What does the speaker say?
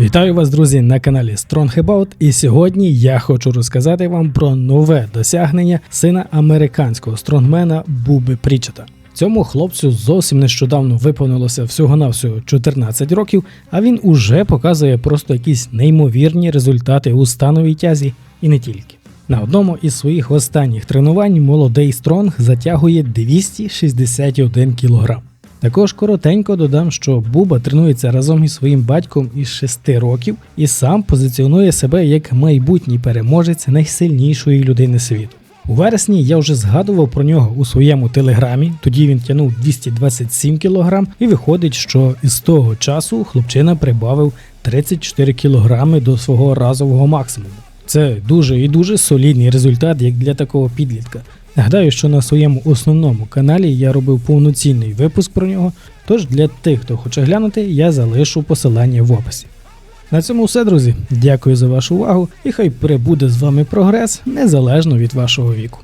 Вітаю вас, друзі, на каналі Strong About, і сьогодні я хочу розказати вам про нове досягнення сина американського стронгмена Буби Прічета. Цьому хлопцю зовсім нещодавно виповнилося всього-навсього 14 років, а він уже показує просто якісь неймовірні результати у становій тязі і не тільки. На одному із своїх останніх тренувань молодий Стронг затягує 261 кг. Також коротенько додам, що Буба тренується разом із своїм батьком із 6 років і сам позиціонує себе як майбутній переможець найсильнішої людини світу. У вересні я вже згадував про нього у своєму телеграмі. Тоді він тягнув 227 кг, і виходить, що із того часу хлопчина прибавив 34 кг до свого разового максимуму. Це дуже і дуже солідний результат, як для такого підлітка. Нагадаю, що на своєму основному каналі я робив повноцінний випуск про нього, тож для тих, хто хоче глянути, я залишу посилання в описі. На цьому все, друзі. Дякую за вашу увагу і хай прибуде з вами прогрес незалежно від вашого віку.